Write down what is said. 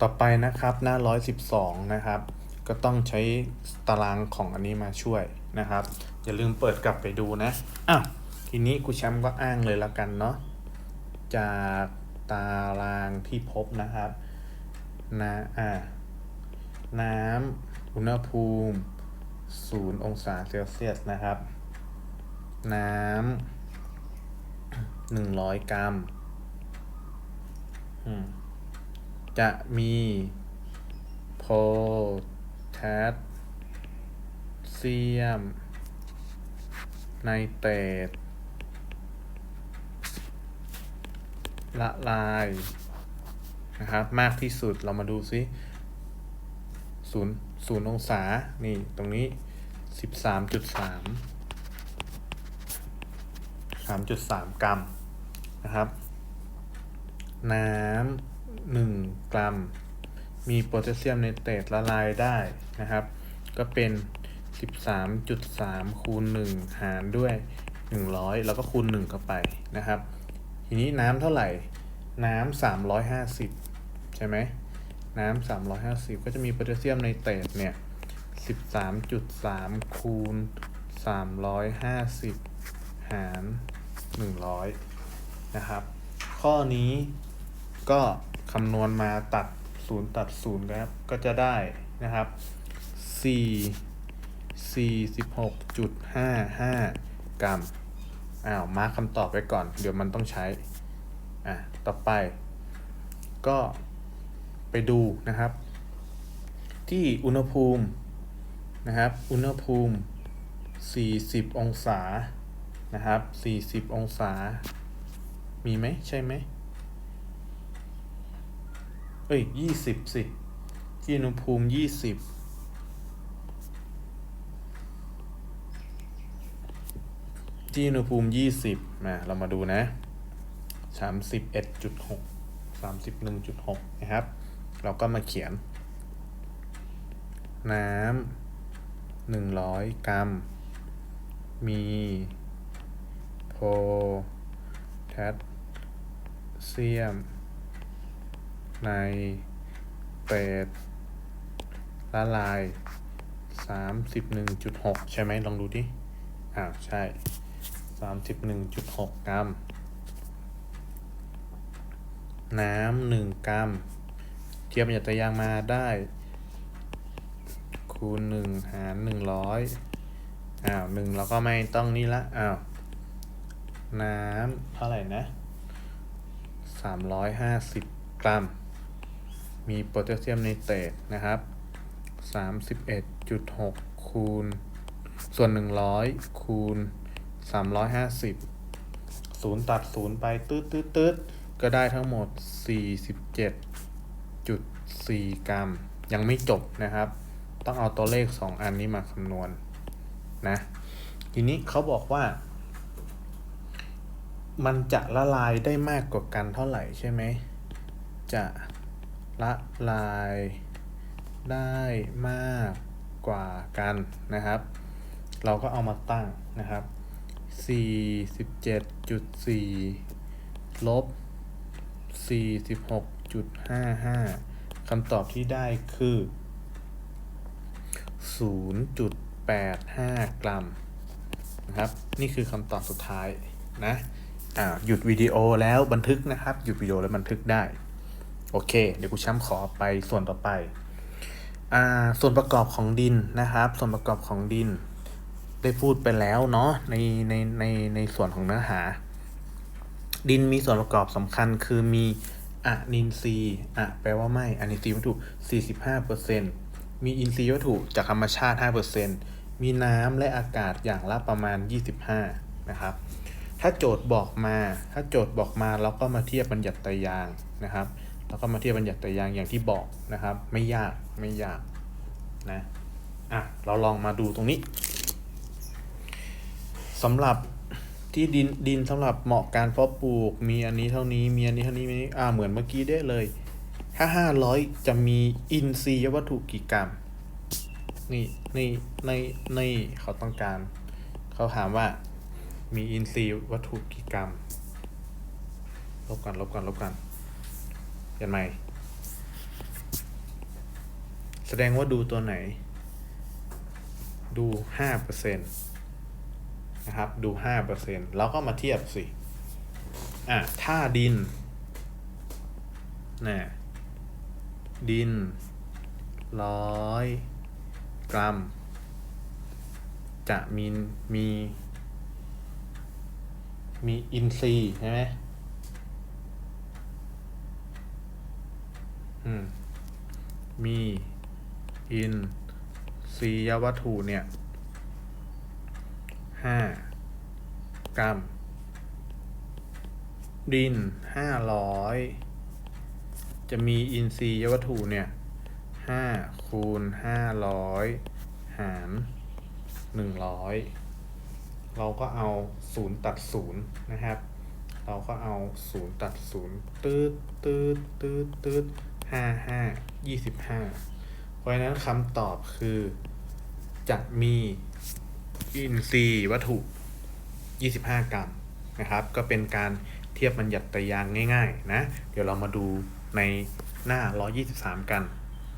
ต่อไปนะครับหน้า 112 นะครับ ก็ต้องใช้ตารางของอันนี้มาช่วยนะครับ อย่าลืมเปิดกลับไปดูนะอ้าวทีนี้ครูแชมป์ก็อ้างเลยละกันเนาะจากตารางที่พบนะครับนะอ่าน้ำอุณหภูมิ0องศาเซลเซียสนะครับ น้ำ100 กรัมอืม จะมีโพแทสเซียม ไนเตรตละลายนะครับมากที่สุดเรามาดูซิศูนย์ศูนย์องศา นี่ตรงนี้สิบสามจุดสามสามจุดสามกรัมนะครับ น้ำ หนึ่งกรัม มีโพแทสเซียมไนเตตละลายได้นะครับ ก็เป็น 13.3 คูณ 1 หารด้วย 100 แล้วก็คูณ 1 เข้าไปนะครับ ทีนี้น้ำเท่าไหร่ น้ำ 350 ใช่ไหม น้ำ 350 ก็จะมีโพแทสเซียมไนเตตเนี่ย 13.3 คูณ 350 หาร 100 นะครับ ข้อนี้ก็ คำนวณมาตัด 0 ตัด0ครับ ก็จะได้นะครับ 4 46.55 กรัม อ้าว มาร์คคำตอบไว้ก่อน เดี๋ยวมันต้องใช้ อะ ต่อไป ก็ไปดูนะครับ ที่อุณหภูมินะครับ อุณหภูมิ 40 องศานะครับ 40 องศา มีไหม ใช่ไหม เอ้ยยี่สิบสิที่อุณหภูมิยี่สิบที่อุณหภูมิยี่สิบมาเรามาดูนะสามสิบเอ็ดจุดหกสามสิบหนึ่งจุดหกนะครับ เราก็มาเขียน น้ำหนึ่งร้อยกรัม มีโพแทสเซียม ในเตรดละลายสามสิบหนึ่งจุดหกใช่ไหมลองดูดิอ้าวใช่สามสิบหนึ่งจุดหกกรัม น้ำหนึ่งกรัม เทียบหยัดตะยางมาได้ คูณหนึ่งหารหนึ่งร้อยอ้าวหนึ่งเราก็ไม่ต้องนี่ละ อ้าว น้ำเท่าไหร่นะสามร้อยห้าสิบกรัม มีโพแทสเซียมไนเตรตนะครับ 31.6 คูณ ส่วน 100 คูณ 350 0ตัด0ไปตืดตืดตืดก็ได้ทั้งหมด 47.4 กรัม ยังไม่จบนะครับ ต้องเอาตัวเลข 2 อันนี้มาคำนวณนะทีนี้เขาบอกว่า มันจะละลายได้มากกว่ากันเท่าไหร่ใช่ไหมจะ ละลายได้มากกว่ากันนะครับ เราก็เอามาตั้งนะครับ47.4ลบ46.55คำตอบที่ได้คือ 0.85 กรัมนะครับ นี่คือคำตอบสุดท้ายนะอ่าหยุดวิดีโอแล้วบันทึกนะครับ หยุดวิดีโอแล้วบันทึกได้ โอเค เดี๋ยวครูแชมป์ขอไปส่วนต่อไป อ่า ส่วนประกอบของดินนะครับ ส่วนประกอบของดิน ได้พูดไปแล้วเนาะในในในในส่วนของเนื้อหา ดินมีส่วนประกอบสำคัญคือมีอะนินทรีอะแปลว่าไม่อะนินทรีวัตถุ 45%มีอินทรีย์วัตถุจากธรรมชาติ 5%มีน้ำและอากาศอย่างละประมาณ 25 นะครับ ถ้าโจทย์บอกมา ถ้าโจทย์บอกมาเราก็มาเทียบบัญญัติตรยางนะครับ แล้วก็มาเทียบบัญญัติไตรยางอย่างที่บอกนะครับ ไม่ยากไม่ยากนะอะเราลองมาดูตรงนี้สำหรับที่ดินดินสำหรับเหมาะการเพาะปลูกมีอันนี้เท่านี้มีอันนี้เท่านี้มีอันนี้อ่าเหมือนเมื่อกี้ได้เลยถ้าห้าร้อยจะมีอินทรีย์วัตถุกี่กรัมนี่นี่ในในเขาต้องการ เขาถามว่ามีอินทรีย์วัตถุกี่กรัมลบกันลบกันลบกัน เห็นไหมแสดงว่าดูตัวไหน ดูห้าเปอร์เซ็นต์นะครับ ดูห้าเปอร์เซ็นต์เราก็มาเทียบสิ อะถ้าดินนะดินร้อยกรัม จะมีมีมีอินทรีย์ใช่ไหม มีอินทรียวัตถุเนี่ยห้ากรัม ดินห้าร้อยจะมีอินทรียวัตถุเนี่ยห้าคูณห้าร้อยหารหนึ่งร้อยเราก็เอาศูนย์ตัดศูนย์นะครับ เราก็เอาศูนย์ตัดศูนย์ตืดตืดตืดตืด ห้าห้ายี่สิบห้าเพราะฉะนั้นคำตอบคือจะมีอินทรีย์วัตถุ 25 กรัมนะครับ ก็เป็นการเทียบบัญญัติตรยางง่าย ๆ นะ เดี๋ยวเรามาดูในหน้า 123 กัน